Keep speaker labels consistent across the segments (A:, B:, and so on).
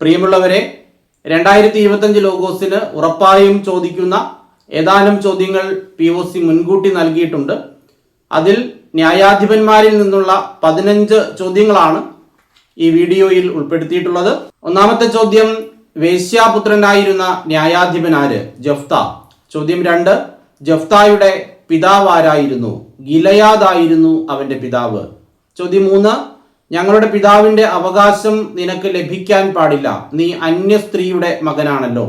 A: പ്രിയമുള്ളവരെ രണ്ടായിരത്തി ഇരുപത്തഞ്ച് ലോഗോസിന് ഉറപ്പായും ചോദിക്കുന്ന ഏതാനും ചോദ്യങ്ങൾ പി ഒ സി മുൻകൂട്ടി നൽകിയിട്ടുണ്ട്. അതിൽ ന്യായാധിപന്മാരിൽ നിന്നുള്ള പതിനഞ്ച് ചോദ്യങ്ങളാണ് ഈ വീഡിയോയിൽ ഉൾപ്പെടുത്തിയിട്ടുള്ളത്. ഒന്നാമത്തെ ചോദ്യം വേശ്യാപുത്രനായിരുന്ന ന്യായാധിപനാര്? ജഫ്ത. ചോദ്യം രണ്ട് ജഫ്തായുടെ പിതാവ് ആരായിരുന്നു? ഗിലയാദായിരുന്നു അവന്റെ പിതാവ്. ചോദ്യം മൂന്ന് ഞങ്ങളുടെ പിതാവിന്റെ അവകാശം നിനക്ക് ലഭിക്കാൻ പാടില്ല. നീ അന്യ സ്ത്രീയുടെ മകനാണല്ലോ.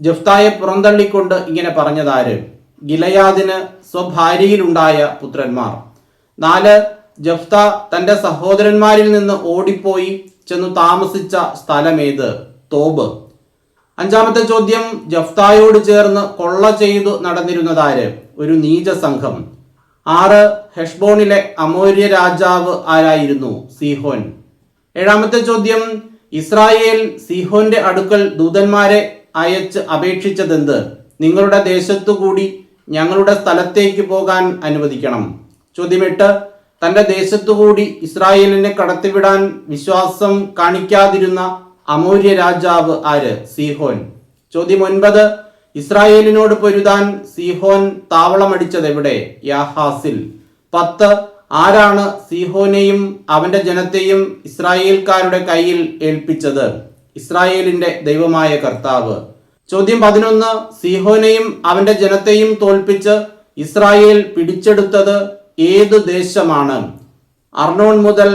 A: ജഫ്തായെ പുറന്തള്ളിക്കൊണ്ട് ഇങ്ങനെ പറഞ്ഞതാര്? ഗിലയാദിന് സ്വഭാര്യയിലുണ്ടായ പുത്രന്മാർ. നാല് ജഫ്ത തന്റെ സഹോദരന്മാരിൽ നിന്ന് ഓടിപ്പോയി ചെന്നു താമസിച്ച സ്ഥലമേത്? തോബ്. അഞ്ചാമത്തെ ചോദ്യം ജഫ്തായോട് ചേർന്ന് കൊള്ള ചെയ്തു നടന്നിരുന്നതാര്? ഒരു നീച സംഘം ആറ് ഹെഷ്ബോണിലെ അമോര്യ രാജാവ് ആരായിരുന്നു? സിഹോൻ. ഏഴാമത്തെ ചോദ്യം ഇസ്രായേൽ സിഹോന്റെ അടുക്കൽ ദൂതന്മാരെ അയച്ച് അപേക്ഷിച്ചതെന്ത്? നിങ്ങളുടെ ദേശത്തുകൂടി ഞങ്ങളുടെ സ്ഥലത്തേക്ക് പോകാൻ അനുവദിക്കണം. ചോദ്യം എട്ട് തന്റെ ദേശത്തുകൂടി ഇസ്രായേലിനെ കടത്തിവിടാൻ വിശ്വാസം കാണിക്കാതിരുന്ന അമൂര്യ രാജാവ് ആര്? സിഹോൻ. ചോദ്യം ഒൻപത് ഇസ്രായേലിനോട് പൊരുതാൻ സീഹോൻ താവളമടിച്ചത് എവിടെ? യാഹാസിൽ. പത്ത് ആരാണ് സീഹോനെയും അവന്റെ ജനത്തെയും ഇസ്രായേൽക്കാരുടെ കയ്യിൽ ഏൽപ്പിച്ചത്? ഇസ്രായേലിന്റെ ദൈവമായ കർത്താവ്. ചോദ്യം പതിനൊന്ന് സീഹോനെയും അവന്റെ ജനത്തെയും തോൽപ്പിച്ച് ഇസ്രായേൽ പിടിച്ചെടുത്തത് ഏതു ദേശമാണ്? അർണോൺ മുതൽ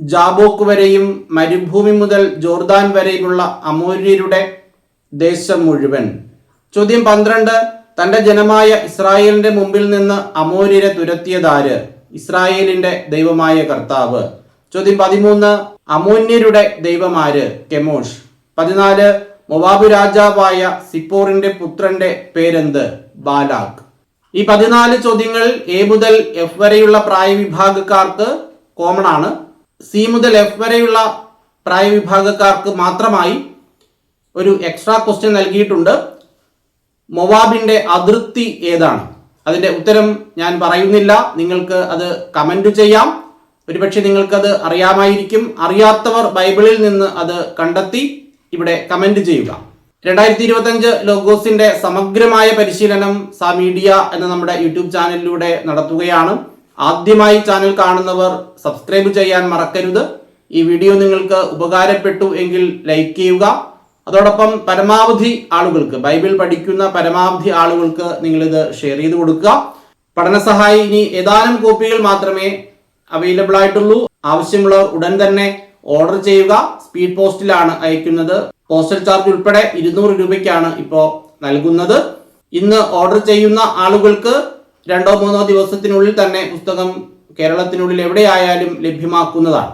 A: ജാബോക്ക് വരെയും മരുഭൂമി മുതൽ ജോർദാൻ വരെയുമുള്ള അമൂര്യരുടെ ദേശം മുഴുവൻ. ചോദ്യം പന്ത്രണ്ട് തന്റെ ജനമായ ഇസ്രായേലിന്റെ മുമ്പിൽ നിന്ന് അമോര്യരെ തുരത്തിയതാര് ഇസ്രായേലിന്റെ ദൈവമായ കർത്താവ്. ചോദ്യം പതിമൂന്ന് അമോന്യരുടെ ദൈവമാര് കെമോഷ്. പതിനാല് മൊവാബ് രാജാവായ സിപ്പോറിന്റെ പുത്രന്റെ പേരെന്ത്? ബാലാഖ്. ഈ പതിനാല് ചോദ്യങ്ങൾ എ മുതൽ എഫ് വരെയുള്ള പ്രായവിഭാഗക്കാർക്ക് കോമൺ ആണ്. സി മുതൽ എഫ് വരെയുള്ള പ്രായവിഭാഗക്കാർക്ക് മാത്രമായി ഒരു എക്സ്ട്രാ ക്വസ്റ്റ്യൻ നൽകിയിട്ടുണ്ട്. മൊവാബിന്റെ അതിർത്തി ഏതാണ്? അതിന്റെ ഉത്തരം ഞാൻ പറയുന്നില്ല. നിങ്ങൾക്ക് അത് കമന്റ് ചെയ്യാം. ഒരുപക്ഷെ നിങ്ങൾക്കത് അറിയാമായിരിക്കും. അറിയാത്തവർ ബൈബിളിൽ നിന്ന് അത് കണ്ടെത്തി ഇവിടെ കമന്റ് ചെയ്യുക. രണ്ടായിരത്തി ഇരുപത്തഞ്ച് ലോഗോസിന്റെ സമഗ്രമായ പരിശീലനം സാമീഡിയ എന്ന നമ്മുടെ യൂട്യൂബ് ചാനലിലൂടെ നടത്തുകയാണ്. ആദ്യമായി ചാനൽ കാണുന്നവർ സബ്സ്ക്രൈബ് ചെയ്യാൻ മറക്കരുത്. ഈ വീഡിയോ നിങ്ങൾക്ക് ഉപകാരപ്പെട്ടു എങ്കിൽ ലൈക്ക് ചെയ്യുക. അതോടൊപ്പം പരമാവധി ആളുകൾക്ക് ബൈബിൾ പഠിക്കുന്ന പരമാവധി ആളുകൾക്ക് നിങ്ങൾ ഇത് ഷെയർ ചെയ്ത് കൊടുക്കുക. പഠന സഹായി ഇനി ഏതാനും കോപ്പികൾ മാത്രമേ അവൈലബിൾ ആയിട്ടുള്ളൂ. ആവശ്യമുള്ളവർ ഉടൻ തന്നെ ഓർഡർ ചെയ്യുക. സ്പീഡ് പോസ്റ്റിലാണ് അയക്കുന്നത്. പോസ്റ്റൽ ചാർജ് ഉൾപ്പെടെ ഇരുന്നൂറ് രൂപയ്ക്കാണ് ഇപ്പോൾ നൽകുന്നത്. ഇന്ന് ഓർഡർ ചെയ്യുന്ന ആളുകൾക്ക് രണ്ടോ മൂന്നോ ദിവസത്തിനുള്ളിൽ തന്നെ പുസ്തകം കേരളത്തിനുള്ളിൽ എവിടെയായാലും ലഭ്യമാക്കുന്നതാണ്.